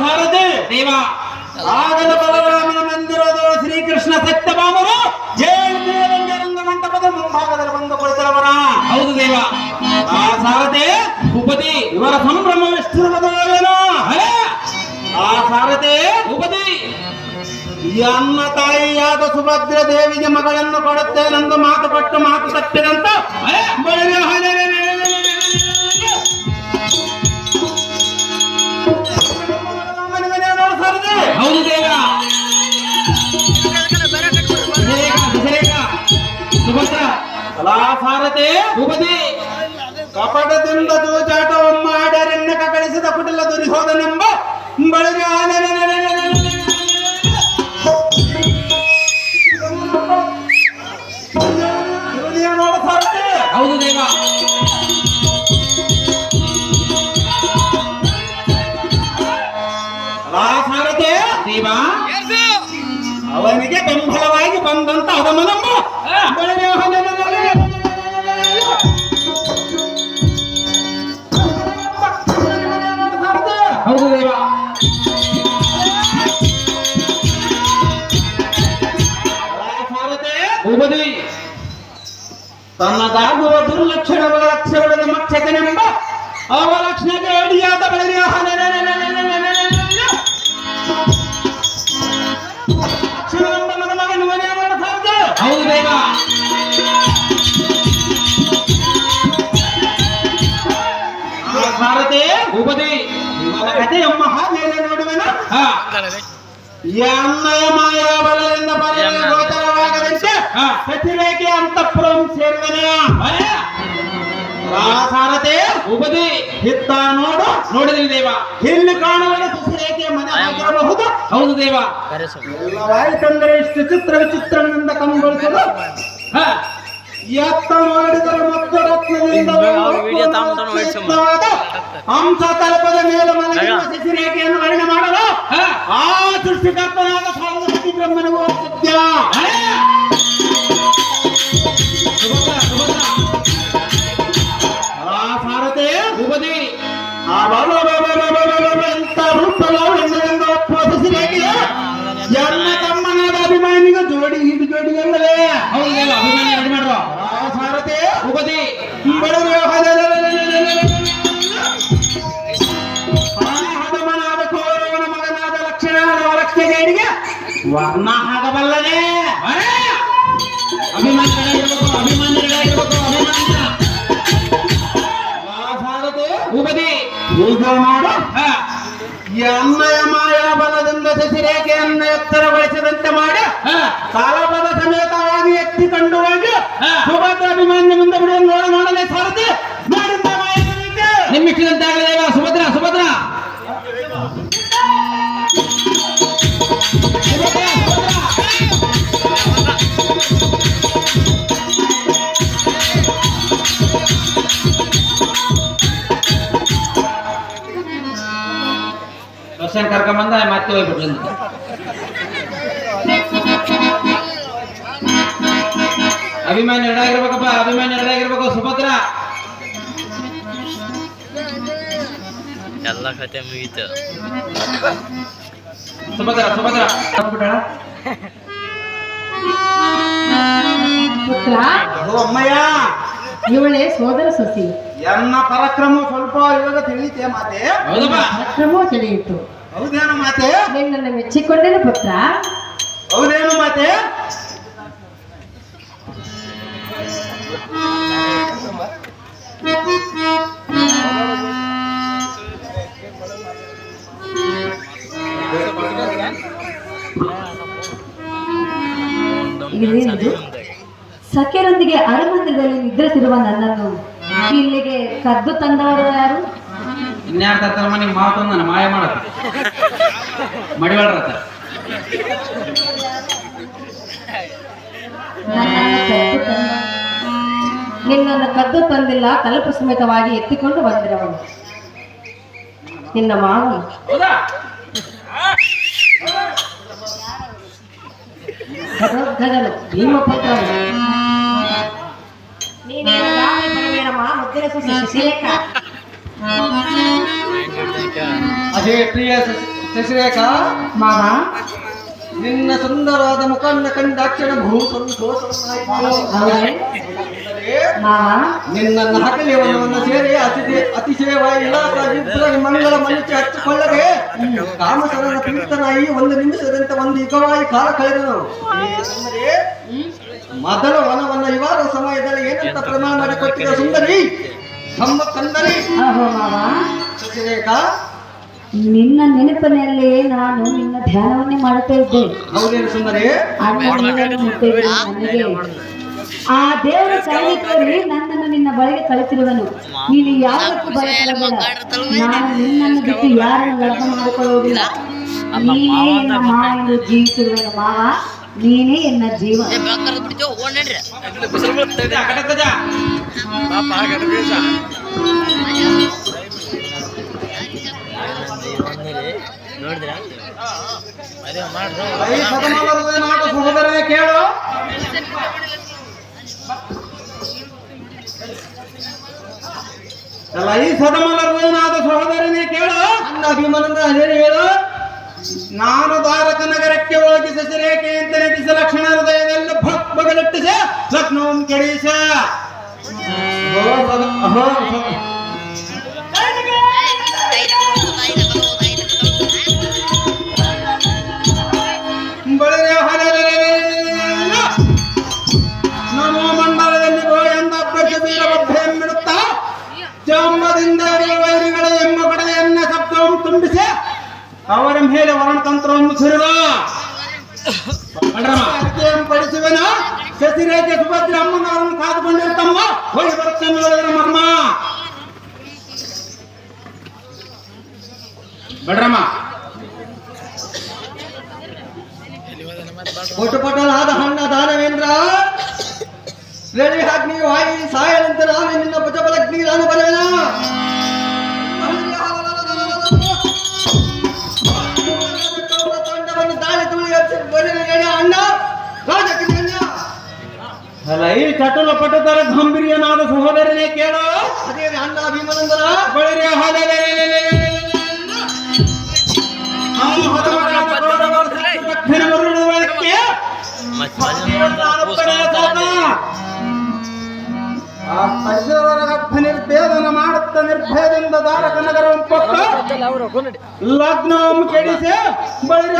ಸಾರಥಿ ದೇವ. ಆಗದ ಬಲರಾಮನ ಮಂದಿರದ ಶ್ರೀಕೃಷ್ಣ ಸತ್ಯಭಾಮರು ಜಯಂತಿಯ ರಂಗ ಮಂಟಪದ ಮುಂಭಾಗದಲ್ಲಿ ಬಂದು ಕುಳಿತರವರ ಹೌದು ದೇವ. ಆ ಸಾರತೆ ಉಪತಿ ಇವರ ಸಂಭ್ರಮ ಎಷ್ಟಿರುವುದೇನೋ ಅಲೆ ಆ ಸಾರಥಿ ಉಪತಿ ಅನ್ನ ತಾಯಿಯಾದ ಸುಭದ್ರ ದೇವಿಗೆ ಮಗಳನ್ನು ಕೊಡುತ್ತೇನೆಂದು ಮಾತು ಕೊಟ್ಟು ಮಾತು ತಪ್ಪಿದಂತ ಹೌದು ದೇವ. ವಿಜಯೇಕ ವಿಜಯೇಕ ಸುಭದ್ರ. ಕಲಾ ಸಾರಥಿ ಭೂಪತಿ. ಕಪಟದಿಂದ ಜೂಜಾಟವಮ್ಮ ಆಡರೆನ್ನ ಕಳಿಸಿದ ಕುಟಿಲ ದುರ್ಯೋಧನೆಂಬ ಬಳಿಗೆ ಬೆಂಬಲವಾಗಿ ಬಂದಂತ ಅದಮನಮ್ಮ ನಮ್ಮ ಹೌದು ದೇವ ಭೂಪತಿ ತನ್ನದಾಗುವ ದುರ್ಲಕ್ಷಣಗಳ ಲಕ್ಷ್ಯಗಳ ಮಕ್ಷಕನೆಂಬ ಅವಲಕ್ಷಣಕ್ಕೆ ಅಡಿಯಾದ ಬೆಳೆಯ ಭಾರತೆ ಉಪದೇ ಕಥೆಯಮ್ಮ ಹಾಗೆಲ್ಲ ನೋಡುವೆನ? ಎನ್ನಯ ಮಾಯಾ ಬಲದಿಂದ ಪರಮ ಗೋಚರವಾಗದಂತೆ ಹಾ. ಪ್ರತಿರೇಖೆ ಅಂತಃಪುರಂ ಸೇರುವೆನ? ಸಾರತೆ ಉಪದಿ ಹಿತ್ತ ನೋಡು. ನೋಡಿದ್ರಿ ದೇವ. ಇಲ್ಲಿ ಕಾಣುವ ಸುಸಿರೇಖೆ ಮನೆ ಆಗಿರಬಹುದು ಹೌದು ದೇವ. ಎಲ್ಲವಾಯಿತಂದರೆ ಇಷ್ಟು ಚಿತ್ರ ವಿಚಿತ್ರದಿಂದ ಕಂಗೊಳಿಸಲು ಹಾ. ಎತ್ತ ಮಾಡಿದರೆ ಮತ್ತು ರತ್ನದಿಂದ ಅವ್ರ ವಿಡಿಯೋ ತಾಂಬುತ್ತಾನೆ ಹೊಡ್ಸು ಮಾ. ಸಿದ್ಧವಾದ ಹಂಸ ತಲುಪದ ಮೇಲೆ ಮಲಗಿರುವ ಶಿಶಿರೇಖೆಯನ್ನು ವರ್ಣನೆ ಮಾಡಲು ಹಾ ಆ ಸೃಷ್ಟಿಕರ್ತನಾದ ಸಾರ್ವತ್ರಿಕ ಬ್ರಹ್ಮನಿಗೂ ಸತ್ಯ ಅಲೆ ಸುಭದ್ರ ಸುಭದ್ರ ಆ ಸಾರಥಿ ಭೂಪತಿ ಆ ಬಲ ಬಲ ವರ್ಣ ಆಗಬಲ್ಲದೆ ಭೂಪತಿ. ಈಗ ಈ ಅನ್ನಯ ಮಾಯಾ ಬಲದಿಂದ ಶಶಿರೇಖೆಯನ್ನು ಎತ್ತರಗೊಳಿಸಿದಂತೆ ಮಾಡಿ. ಕಾಲಪದ ಸಮೇತವಾಗಿ ಎತ್ತಿಕೊಂಡು ಹೋಗಿ. ಹಾ. ಸುಭದ್ರ ಅಭಿಮಾನ್ಯ ಮುಂದೆ ದರ್ಶನ್ ಕರ್ಕೊಂಬಂದ ಮತ್ತೆ ಹೋಗ್ಬಿಟ್ರು ಅಭಿಮಾನಿ ಎರಡಾಗಿರ್ಬೇಕಪ್ಪ ಅಭಿಮಾನಿ ರೆಡಿ ಸುಭದ್ರ. ಎಲ್ಲ ಕತೆ ಮುಗೀತು. ಸುಭದ್ರ ಸುಭದ್ರ. ಅಮ್ಮಯ್ಯ. ಇವಳೇ ಸೋದರ ಸಸಿ. ಎನ್ನ ಪರಾಕ್ರಮ ಸ್ವಲ್ಪ ಇವಾಗ ತಿಳಿಯುತ್ತೆ ಮಾತೆ. ಪರಾಕ್ರಮ ತಿಳಿಯಿತು. ಹೌದೇನು ಮಾತೆ? ನಿನ್ನನ್ನು ಮೆಚ್ಚಿಕೊಂಡೇನು ಪುತ್ರ. ಹೌದೇನು ಮಾತೆ? ಇದೇನಿದು ಸಖ್ಯರೊಂದಿಗೆ ಅರಮಂದಿರದಲ್ಲಿ ನಿದ್ರಿಸಿರುವ ನನ್ನನ್ನು ಇಲ್ಲಿಗೆ ಕದ್ದು ತಂದವರು ಯಾರು? ಇನ್ಯಾರ ತರ್ತಾರ ಮನೆಗೆ ಮಾತು ನನ್ನ ಮಾಯ ಮಾಡತ್ತ ಮಡಿವಾಳ್ರತ್ತ ನನ್ನನ್ನು ಕದ್ದು ತಂದಿಲ್ಲ ತಲುಪು ಸಮೇತವಾಗಿ ಎತ್ತಿಕೊಂಡು ಬಂದಿರವನು ನಿನ್ನ ಮಾವು. ನೀನೇನು ಸೊಸೆ ಸುಶೀಲೇಖ ಅದೇ ಪ್ರಿಯ ಶಶಿರೇಖಾ ಮಾವ ನಿನ್ನ ಸುಂದರವಾದ ಮುಖವನ್ನು ಕಂಡಾಕ್ಷಣ ಭೂ ನಿನ್ನನ್ನು ಹಕಲಿಯವನವನ್ನು ಸೇರಿ ಅತಿಥಿ ಅತಿಶಯವಾಗಿ ಇಲಾಖ ಮಂಗಳ ಮನುಷ್ಯ ಹಚ್ಚಿಕೊಳ್ಳದೆ ಕಾಮಸರನ ಪೀಡಿತನಾಗಿ ಒಂದು ನಿಮಿಷದಂತ ಒಂದು ಯುಗವಾಗಿ ಕಾಲ ಕಳೆದನು. ಮೊದಲ ವನವನ್ನ ಇವಾದ ಸಮಯದಲ್ಲಿ ಏನಂತ ಪ್ರಮಾಣ ಮಾಡಿಕೊಟ್ಟಿದ್ದ ಸುಂದರಿ ಕಂದರಿ. ಅಹೋ ಮಾವ. ಶಶಿರೇಖ ನಿನ್ನ ನೆನಪಿನಲ್ಲಿ ನಾನು ನಿನ್ನ ಧ್ಯಾನವನ್ನೇ ಮಾಡುತ್ತಾ ಇದ್ದೆ. ಹೌದೇನು ಸುಂದರಿ ಅಣ್ಣನನ್ನು ಆ ದೇವರ ಕೈ ತೋರಿ ನನ್ನನ್ನು ನಿನ್ನ ಬಳಿಗೆ ಕಳಿಸಿರುವನು. ನೀನು ಯಾವತ್ತೂ ಭಯಪಡಬೇಡ ನಾನು ನಿನ್ನನ್ನು ಬಿಟ್ಟು ಯಾರನ್ನು ಲಭ್ಯ ಮಾಡಿಕೊಳ್ಳುವುದಿಲ್ಲ ನೀನೇ ಮಾಯನ್ನು ಜೀವಿಸಿರುವೆನು ಮಾವ. ನೀನೇ ಎನ್ನ ಜೀವ. ಕೇಳು. ಅಲ್ಲ ಈ ಸದಮಲರ್ವನಾದ ಸಹೋದರನೇ ಕೇಳು. ಅಭಿಮಾನ ಅಭಿಮಾನದ ಅದೇನು ಹೇಳು. ನಾನು ದ್ವಾರಕ ನಗರಕ್ಕೆ ಹೋಗಿ ಸಸಿರೇಖೆ ಅಂತ ನಟಿಸ ಲಕ್ಷಣ ಹೃದಯದಲ್ಲಿ ಭಕ್ ಬಗಲಿಟ್ಟಿಸ ಲಗ್ನವಂ ಕೆಡಿಸ. ಅವರ ಮೇಲೆ ವರ್ಣತಂತ್ರವನ್ನು ಸುರಿದ. ಪಡಿಸುವೆನ. ಶಶಿರೇಖೆ ಸುಭದ್ರ ಅಮ್ಮನವರನ್ನು ಕಾದುಕೊಂಡಿರ್ತಮ್ಮ ಹೋಗಿ ಬರುತ್ತೇನೆ ಮರ್ಮ. ಬಡ್ರಮ್ಮ ಪಟುಪಟನಾದ ಹಣ್ಣ ದಾನವೇಂದ್ರ. ಹಾಕಿ ನೀವು ವಾಯಿ ಸಾಯಲಂತೆ ನಾನು ನಿನ್ನ ಭುಜಬಲಗ್ನಿ ನಾನು ಬರೆಯನ ಅಲ್ಲ ಈ ಚಟುಲ ಪಟತರ ಗಾಂಭೀರ್ಯನಾದ ಸಹೋದರನೇ ಕೇಳು ಅದೇ ಅಣ್ಣ ಅಭಿಮನಂದನ ಬಳಿರೆ ಕೂಸ್ಕೊಂತಾರೆ ಆ ಪರಿಸರಗರ್ಭ ನಿರ್ಭೇದನ ಮಾಡುತ್ತ ನಿರ್ಭೇದದಿಂದ ದಾರಕ ನಗರ ಪಕ್ಕ ಲಗ್ನವಂ ಕೆಡಿಸಿ ಬಳಿರ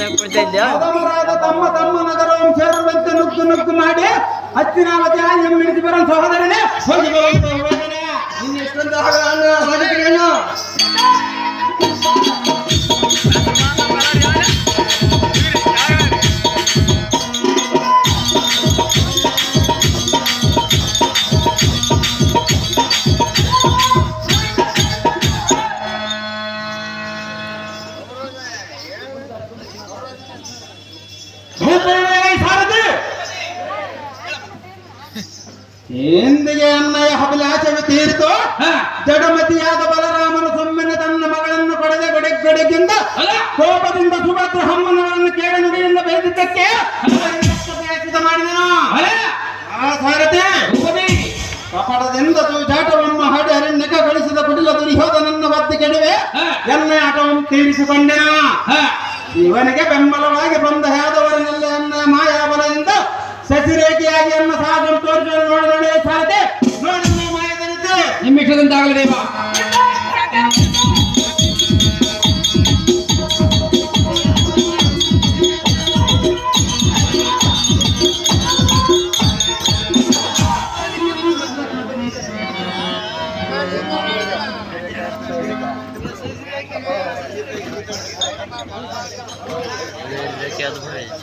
ಅದಮರಾದ ತಮ್ಮ ತಮ್ಮ ನಗರವಂ ಸೇರುವಂತೆ ನುಗ್ಗು ನುಗ್ಗು ಮಾಡಿ ಹತ್ತಿನ ಆಯ್ಯಂ ಮಿಡಿಸಿ ಬರೋ ಸಹೋದರನೇ. ಹೋಗಿ ನಿನ್ನ ಎಂದಿಗೆ ಅನ್ನಯ ಅಭಿಲಾಷವು ತೀರಿತು. ಜಡಮತಿಯಾದ ಬಲರಾಮನು ಸೊಮ್ಮೆನೆ ತನ್ನ ಮಗಳನ್ನು ಪಡೆದ ಗಡೆ ಗಡೆಗಿಂದ ಕೋಪದಿಂದ ಸುಭದ್ರ ಹಮ್ಮನವರನ್ನು ಕೇಳ ನುಡಿಯಿಂದ ಬೇದಿದ್ದಕ್ಕೆ ಮಾಡಿದನು. ಆ ಸಾರಥಿ. ಕಪಟದಿಂದ ಜಾಟವಮ್ಮ ಹಾಡಿ ಅರಣ್ಯಕ್ಕೆ ಗಳಿಸಿದ ಕುಟಿಲ ದುರ್ಯೋಧನನ್ನ ಬತ್ತಿ ಕೆಡವೆ ಎಲ್ಲ ಆಟವನ್ನು ತೀರಿಸಿಕೊಂಡೆನ. ಇವನಿಗೆ ಬೆಂಬಲವಾಗಿ ಬಂದ ಯಾದವರನೆಲ್ಲ ಎನ್ನ ಮಾಯಾಬಲದಿಂದ ಸಸಿರೇಖೆಯಾಗಿ ಅನ್ನ ಸಾಧನ ತೋರಿಸಿ ನೋಡಿ ನೋಡಿ ನಿಮ್ಮಿಷದಂತಾಗಲಿ ನೋಡಿ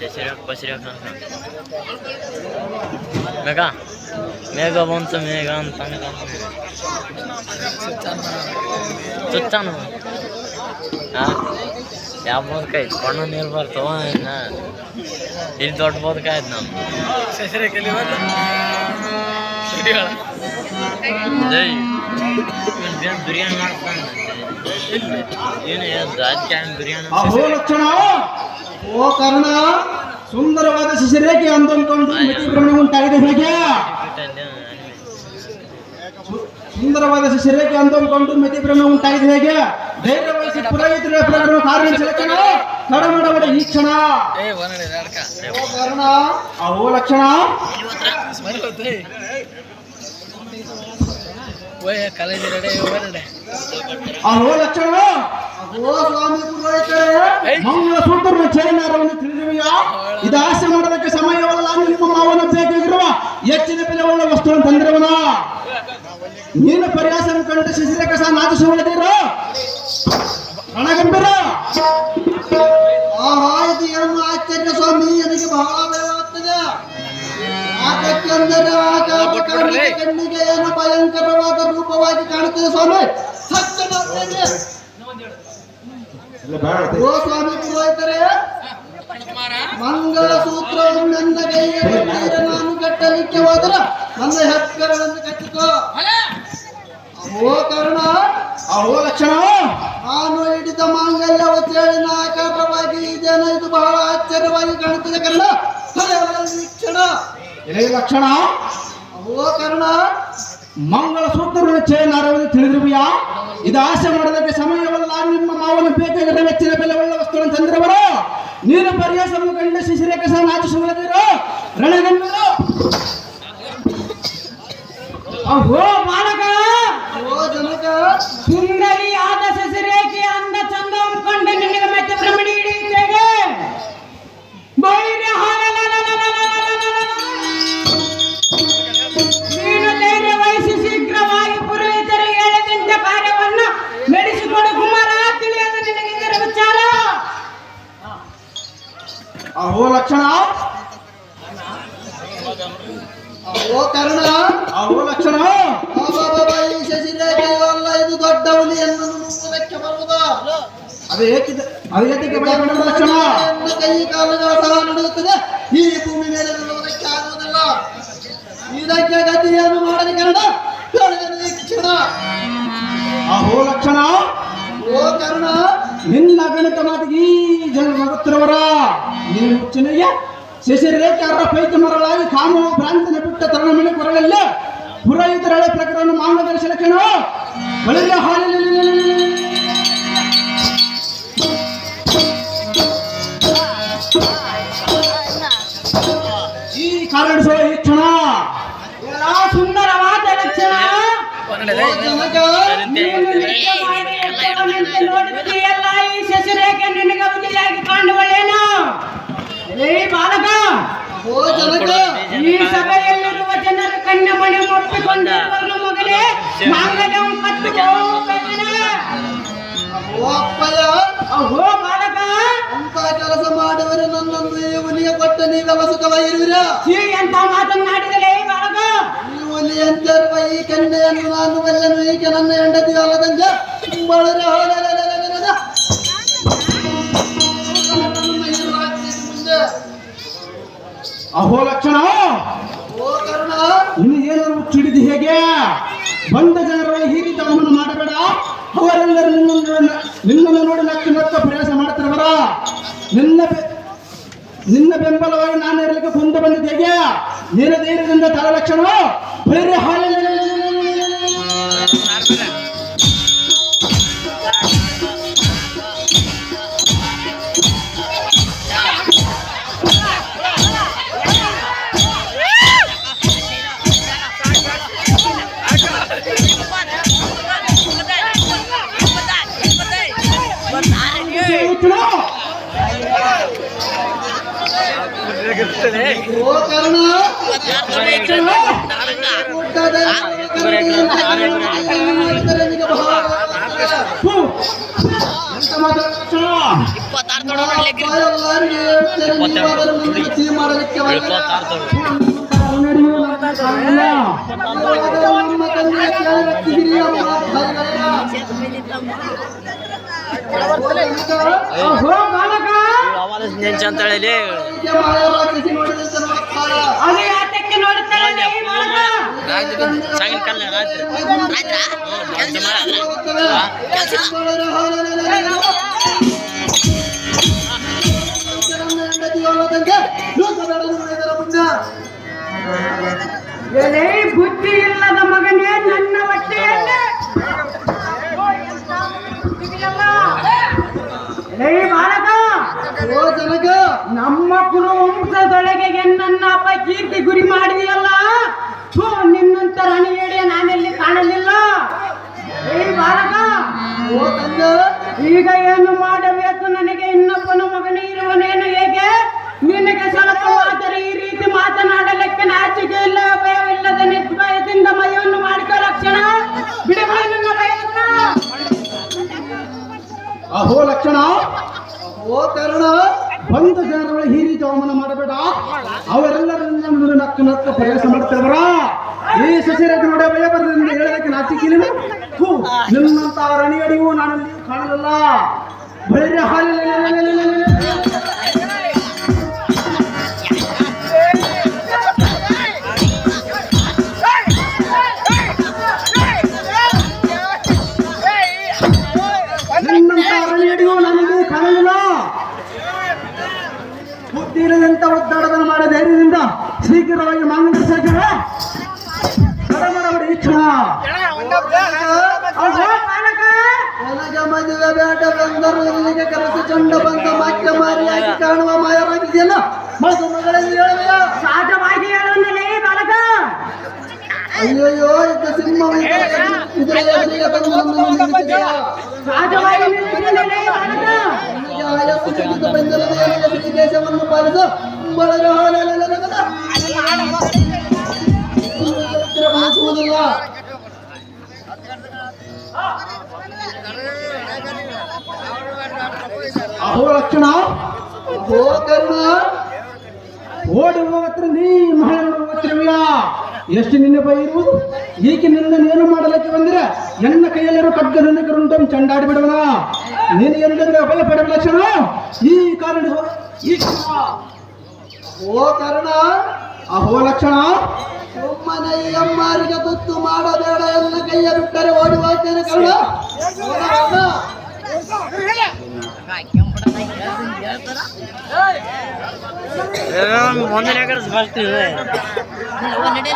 ದೇವ ಮೇಘ ಮೇಘ ಬಂತು ಮೇಘ ಅಂತ ಚುಚ್ಚಾನು ಹಾ ಯಾವ ಬದುಕಾಯ್ತು ಬಣ್ಣ ನೀರು ಬರ್ತವ ಇನ್ನ ಇಲ್ಲಿ ದೊಡ್ಡ ಬದುಕಾಯ್ತು ನಾವು ಜೈ ಇವ್ನ್ ಬಿರಿಯಾನಿ ಮಾಡ್ತಾನೆ ಏನು ರಾಜಕೀಯ ಬಿರಿಯಾನಿ ಓ ಕರ್ಣ ಸುಂದರವಾದ ಶಿಶಿರೇಖೆ ಅಂತಂದ್ಕೊಂಡು ಮಿತಿ ಭ್ರಮಣ ಉಂಟಾಗಿದೆ ಹೇಗೆ? ಸುಂದರವಾದ ಶಿಶಿರೇಖೆ ಅಂದುಕೊಂಡು ಮಿತಿ ಭ್ರಮೆ ಉಂಟಾಗಿದೆ ಹೇಗೆ? ಧೈರ್ಯ ವಹಿಸಿ ಪುರೋಹಿತರ ಪ್ರಕರಣ ಕಾರ್ಯ ಸೆಲೆಕ್ಷನ್ ತಡಮಾಡಬೇಡ ಈ ಕ್ಷಣ. ಓ ಕಾರಣ ಓ ಲಕ್ಷಣ. ಅಹೋ ಲಕ್ಷಣ ಓ ಸ್ವಾಮಿ ಪುರೋಹಿತರೇ! ಮಂಗಳ ಸೂತ್ರನ ಚೇನಾರವನ್ನು ತಿಳಿದಿರುವೆಯಾ ಇದು ಆಸೆ ಮಾಡೋದಕ್ಕೆ ಸಮಯವಲ್ಲ ನಿಮ್ಮ ಮಾವನ ಬೇಕಾಗಿರುವ ಹೆಚ್ಚಿನ ಬೆಲೆ ಒಳ್ಳೆ ವಸ್ತುವನ್ನು ತಂದಿರುವನ ನೀನು ಪರ್ಯಾಸ ಕಂಡು ಶಿಶಿರ ಸಹ ನಾದಿಸುವುದಿರೋ ಪುರೋಹಿತರೇ ಮಂಗಳ ಸೂತ್ರವನ್ನು ನನ್ನ ಕೈಯಲ್ಲಿ ನಾನು ಕಟ್ಟಲಿಕ್ಕೆ ಹೋದ್ರ ನನ್ನ ಹೆಸರನ್ನು ಕಟ್ಟಿಕೋ. ಅಹೋ ಕರ್ಣ ಅಹೋ ಲಕ್ಷಣ ನಾನು ಹಿಡಿದ ಮಾಂಗಲ್ಯವು ನಾಕಾರವಾಗಿ ಇದೇನ ಇದು ಬಹಳ ಆಶ್ಚರ್ಯವಾಗಿ ಕಾಣುತ್ತದೆ ಕರ್ಣ. ಲಕ್ಷಣ ಎಲೆ ಲಕ್ಷಣ ಅಹೋ ಕರ್ಣ ಮಂಗಳ ಸೂತ್ರ ಚೇನಾರವನ್ನು ತಿಳಿದಿರುವೆಯಾ? ಇದು ಆಸೆ ಮಾಡೋದಕ್ಕೆ ಸಮಯವಲ್ಲ. ನಿಮ್ಮ ಮಾವನ ಬೇಕಾಗಿರುವ ಹೆಚ್ಚಿನ ಬೆಲೆ ಒಳ್ಳೆ ವಸ್ತುಗಳನ್ನು ತಂದಿರುವರು ನೀನು ಪರ್ಯಾಸವನ್ನು ಕಂಡು ಶಿಶಿರೇಖ ಸಹ ನಾಚಿಸುವುದಿರೋ ರಣಗಂಭೀರ ಅಹೋ ಮಾನಕ ಓ ಜನಕ. ಸುಂದರಿ ಆದ ಸಸಿರೇಖೆ ಅಂದ ಚಂದ ಅಂದ್ಕೊಂಡು ನಿನಗೆ ಮತ್ತೆ ಭ್ರಮಣಿ ಹಿಡಿಯುತ್ತೇವೆ ಬೈರೆ ನೀನು ಲಕ್ಷಣ? ಓ ಕರ್ಣ. ಲಕ್ಷಣ. ಈ ಇದು ದೊಡ್ಡ ಹುಲಿಯನ್ನು ನುಂಗುವುದಕ್ಕೆ ಬರುವುದಾ? ಅದು ಏಕಿದೆ ಅದು ಏತಕ್ಕೆ ಭಯಪಡುವ ಲಕ್ಷಣ. ಕೈ ಕಾಲುಗಳ ಸಹ ನಡೆಯುತ್ತದೆ. ಈ ಭೂಮಿ ಮೇಲೆ ನಿಲ್ಲುವುದಕ್ಕೆ ಆಗುವುದಿಲ್ಲ. ಇದಕ್ಕೆ ಗತಿಯನ್ನು ಮಾಡಲಿ ಕನ್ನಡ ಕ್ಷಣ ಅಹೋ ಲಕ್ಷಣ. ಓ ಕರ್ಣ. ನಿನ್ನ ಗಣಿತ ಮಾತಿಗೆ ಜನ ಮಗುತ್ತಿರುವರ ನೀನು ಚಿನ್ನಯ್ಯ ಅವರ ಪೈತ ಮರಳಾಗಿ ಕಾಮ ಭ್ರಾಂತನ ಬಿಟ್ಟ ತರಣ ಮೇಲೆ ಕೊರಳಲ್ಲ ಪುರೋಹಿತರ ಹಳೆ ಪ್ರಕರಣ ಈ ಸಭೆಯಲ್ಲಿರುವ ಜನರ ಕಣ್ಣ ಮಣಿ ಒಪ್ಪಿಕೊಂಡಿರುವರು ಮಗನೇ ಮಾಂಗಲ್ಯ ಅಹೋ ಬಾಲಕ. ಅಂತ ಕೆಲಸ ಮಾಡುವರೆ ನನ್ನನ್ನು ಹುಲಿಗೆ ಕೊಟ್ಟ ನೀವೆಲ್ಲ ಸುಖವಾಗಿರುವಿರ? ಈ ಎಂತ ಮಾತನ್ನಾಡಿದಲೇ ಬಾಲಕ? ಈ ಹುಲಿಯಂತಿರುವ ಈ ಕನ್ಯೆಯನ್ನು ನಾನು ಬಲ್ಲನು ಈಕೆ ನನ್ನ ಹೆಂಡತಿ ಅಲ್ಲದಂತೆ. ಬಳರೆ ಅಹೋ ಲಕ್ಷಣ ಇನ್ನು ಏನಾದ್ರು ಚಿಡಿದು ಹೇಗೆ? ಬಂದ ಜನರ ಈ ರೀತಿ ಅವಮಾನ ಮಾಡಬೇಡ. ಅವರೆಲ್ಲರೂ ನಿನ್ನನ್ನು ನಿನ್ನನ್ನು ನೋಡಿ ನಕ್ಕ ನಕ್ಕ ಪ್ರಯಾಸ ಮಾಡ್ತಿರವರ ನಿನ್ನ ನಿನ್ನ ಬೆಂಬಲವಾಗಿ ನಾನು ಇರಲಿಕ್ಕೆ ಕೊಂದು ಬಂದಿದ್ದೇಗೆ ನಿನ್ನ ಧೈರ್ಯದಿಂದ ತಲೆ ಲಕ್ಷಣ? ಬೇರೆ ಹಾಲಲ್ಲಿ ಲೇ ಬಾಲಕ ಸಾಯಂಕಾಲ ರಾತ್ರಿ. ಮಾಡದಂತೆ ಲೋಕದೊಡನೆ ಮುನ್ನ ಎಲೆ ಬುದ್ಧಿ ಇಲ್ಲದ ಮಗನೇ ನನ್ನ ಹೊಟ್ಟೆಯಲ್ಲಿ. ಬಾಲಕ ಓ ಜನಕ. ನಮ್ಮ ಕುರು ವಂಶದೊಳಗೆ ನನ್ನ ಅಪ್ಪ ಕೀರ್ತಿ ಗುರಿ ಮಾಡಿದೆಯಲ್ಲ? ಹೋ ನಿನ್ನಂತ ರಾಣಿ ಹೇಳಿ ನಾನೆಲ್ಲಿ ಕಾಣಲಿಲ್ಲ? ಏ ಬಾಲಕ ಓ ಈಗ ಏನು ಮಾಡಬೇಕು ನನಗೆ ಇನ್ನೊಬ್ಬ ಅಹೋ ಲಕ್ಷಣ. ಓ ತರಣ ಬಂದ ಜನರೊಳಗೆ ಈ ರೀತಿ ಅವಮಾನ ಮಾಡಬೇಡ. ಅವರೆಲ್ಲರನ್ನ ನಕ್ಕ ನಕ್ಕ ಪ್ರಯಾಸ ಮಾಡ್ತಾರ ಈ ಸಸಿರಕ್ಕೆ ನೋಡಿ ಭಯ ಬರದಿಂದ ಹೇಳೋದಕ್ಕೆ ನಿಮ್ಮಂತ ನಿನ್ನಂತ ರಣಿಯಡಿಯೂ ನಾನು ಕಾಣಲಿಲ್ಲ. ಬೈರೆ ಹಾಲಿಲ್ಲ ಧೈರ್ಯದಿಂದ ಶೀಘ್ರವಾಗಿ ಮಂಗಳ ನನಗೆ ಮದುವೆ ಬೇಡ ಬಂದರು ಇಲ್ಲಿಗೆ ಕರೆಸಿ ಚಂಡ ಬಂದ ಮಾಕ್ಯ ಮಾರಿಯಾಗಿ ಕಾಣುವ ಮಾಯವಾಗಿದೆಯಲ್ಲ? ಮಗಳೆಂದು ಹೇಳುವೆಯ? ಸಹಜವಾಗಿ ಹೇಳುವಲ್ಲೇ ಬಾಲಕ ಅಯ್ಯಯ್ಯೋ ಇದ್ದ ಸಿಂಹ ಇದರ ಎದುರಿಗೆ ಬಂದು ನನ್ನನ್ನು ನಿಲ್ಲಿಸಿದೆಯಾ? ಸಹಜವಾಗಿ ನಿಲ್ಲಿಸಿದೆಯಲ್ಲೇ ಬಾಲಕ ನನಗೆ ಆಯಸ್ಸು ನನಗೆ ದೇಶವನ್ನು ಪಾಲಿಸು. ಬಯಸುವುದಿಲ್ಲ ಅಹೋ ಲಕ್ಷಣ ಓ ಕರುಣ ಓಡಿ ಹೋಗತ್ರ ನೀ ಮಹಿಳೆಯ ಎಷ್ಟು ನಿನ್ನ ಬೈ ಇರುವುದು ಈಕೆ ನಿನ್ನ ಏನು ಮಾಡಲಿಕ್ಕೆ ಬಂದಿರ ಎನ್ನ ಕೈಯಲ್ಲಿರೋ ಕಡ್ಗ ನನ್ನ ಕರುಂಟು ಚಂಡಾಡಿ ಬಿಡುವನ ನೀನು ಏನಿದ್ರೆ ಭಯ ಪಡೆದ ಲಕ್ಷಣ ಈ ಕಾರಣ ಈ. ಓ ಕರುಣ ಅಹೋ ಲಕ್ಷಣ ಸುಮ್ಮನೆ ಈ ಅಮ್ಮಾರಿಗೆ ತುತ್ತು ಮಾಡಬೇಡ ಎಲ್ಲ ಕೈಯ ಬಿಟ್ಟರೆ ಓಡಿ ಹೋಗ್ತೇನೆ ಕರುಣ. ಹೋಗ, ಹೋಗ. ಮುಂದಿನ ಕಡೆ ಬರ್ತೀವಿ ಸರತೆ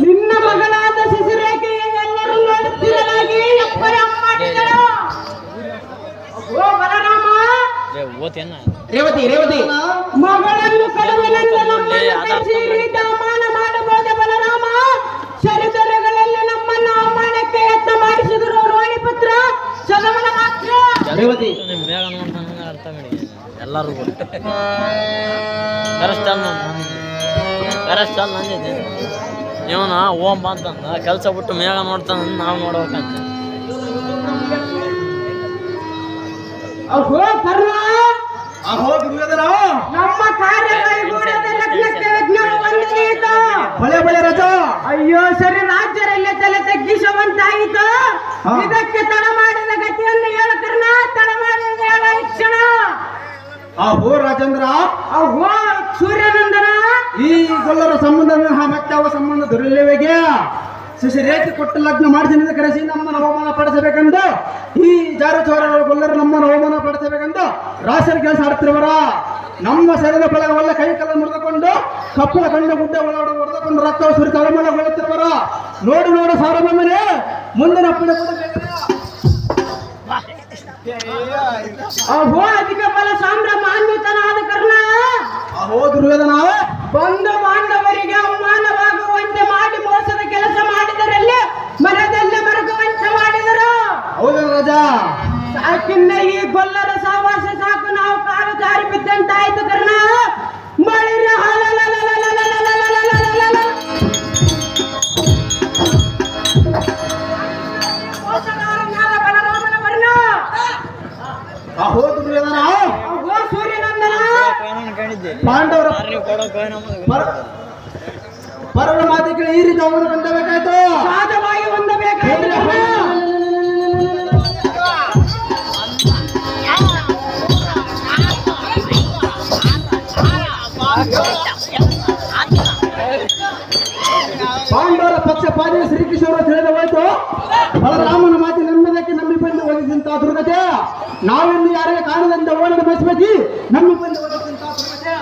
ನಿನ್ನ ಮಗಳಾದ ಶಿಶುರೇಖೆಗೆ ಎಲ್ಲರೂ ನೋಡುತ್ತಿರಲಾಗಿ ರೇವತಿ ರೇವತಿ. ಮಗಳನ್ನು ಕಳುವಿನಿಂದ ನಮ್ಮನ್ನು ರೀತಿ ಅವಮಾನ ಮಾಡಬಹುದೇ ಬಲರಾಮ? ಶರೀರಗಳಲ್ಲಿ ನಮ್ಮನ್ನು ಅವಮಾನಕ್ಕೆ ಯತ್ನ ಮಾಡಿಸಿದರು ರೋಣಿ ಪುತ್ರ. ಸದಮನ ಮಾತ್ರ. ರೇವತಿ. ಅರ್ಥ ಮಾಡಿ ಎಲ್ಲರೂ ಇದೆ ಇವನ ಓಂ ಅಂತಂದ. ಕೆಲಸ ಬಿಟ್ಟು ಮೇಘ ನೋಡ್ತಾನ ನಾವು ನೋಡ್ಬೇಕಂತ. ಅಹೋ ನಮ್ಮ ಬಳೆ ಬಳೆ ರಜ! ಅಯ್ಯೋ ಸರಿ ರಾಜ್ಯರಲ್ಲೇ ತಲೆ ತಗ್ಗಿಸುವಂತಾಯಿತು. ಹಾ. ಇದಕ್ಕೆ ತಡ ಮಾಡಿದ ಗತಿಯನ್ನು ಹೇಳ ಕರ್ಣ. ತಡ ಮಾಡಿದ ಹೇಳ ಅಹೋ ರಾಜೇಂದ್ರ! ಅಹೋ ಸೂರ್ಯನಂದನ ಈ ಗೊಲ್ಲರ ಸಂಬಂಧ ಅವ ಸಂಬಂಧ ದೊರೆಯಲೇವೆಗೆ ಶಿಶು ರೇಖೆ ಕೊಟ್ಟು ಲಗ್ನ ಮಾಡಿಸಿನಿಂದ ಕರೆಸಿ ನಮ್ಮನ್ನು ಅವಮಾನ ಪಡಿಸಬೇಕೆಂದು. ಈ ಜಾರು ಗೊಲ್ಲರು ನಮ್ಮನ್ನು ಅವಮಾನ ಪಡಿಸಬೇಕೆಂದು ರಾಸರ ಕೆಲಸ ಆಡ್ತಿರುವರ ನಮ್ಮ ಶರೀರ ಬಳಗವಲ್ಲ ಕೈ ಕಲ್ಲ ಮುರಿದುಕೊಂಡು ಕಪ್ಪಳ ಕಣ್ಣ ಗುಡ್ಡೆ ಒಳಗಡೆ ಹೊಡೆದುಕೊಂಡು ರಕ್ತ ಸುರಿ ತಳಮಳಗೊಳ್ಳುತ್ತಿರುವರ ನೋಡು ನೋಡು ಸಾರಮ್ಮನೆ ಮುಂದಿನ ಕೊಡಬೇಕು ಅಹೋ ಅಧಿಕ ಬಲ ಆದ ಕರ್ಣ ಅಹೋ ಬಂಧು ಚಿನ್ನ ಈ ಗೊಲ್ಲರ ಸಾವಾಸ ಸಾಕು. ನಾವು ಕಾಲು ಜಾರಿ ಬಿದ್ದಂತಾಯ್ತು ಕರ್ಣ. ಮಳಿರ ಪಾಂಡವರ ಪರವರ ಮಾತಿಗಳು ಈ ರೀತಿ ಅವರು ಬಂದಬೇಕಾಯ್ತು ಪಾದಿ ಶ್ರೀಕೃಷ್ಣರ ತಿಳಿದ ಹೋಯ್ತು. ಬಲರಾಮನ ಮಾತಿ ನಮ್ಮದಕ್ಕೆ ಬಂದು ಒದಗಿಸಿದಂತಹ ದುರ್ಗತೆ. ನಾವೆಂದು ಯಾರಿಗೆ ಕಾಣದಂತೆ ಓಡಾಡ ನಮ್ಮಿ ಬಂದು ಒದಗಿಸಿದಂತಹ ದುರ್ಗತೆ.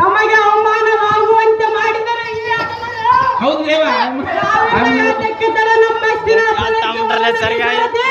ನಮಗೆ ಅವಮಾನವಾಗುವಂತೆ ಮಾಡಿದರೆ ಸರಿಯಾಗಿ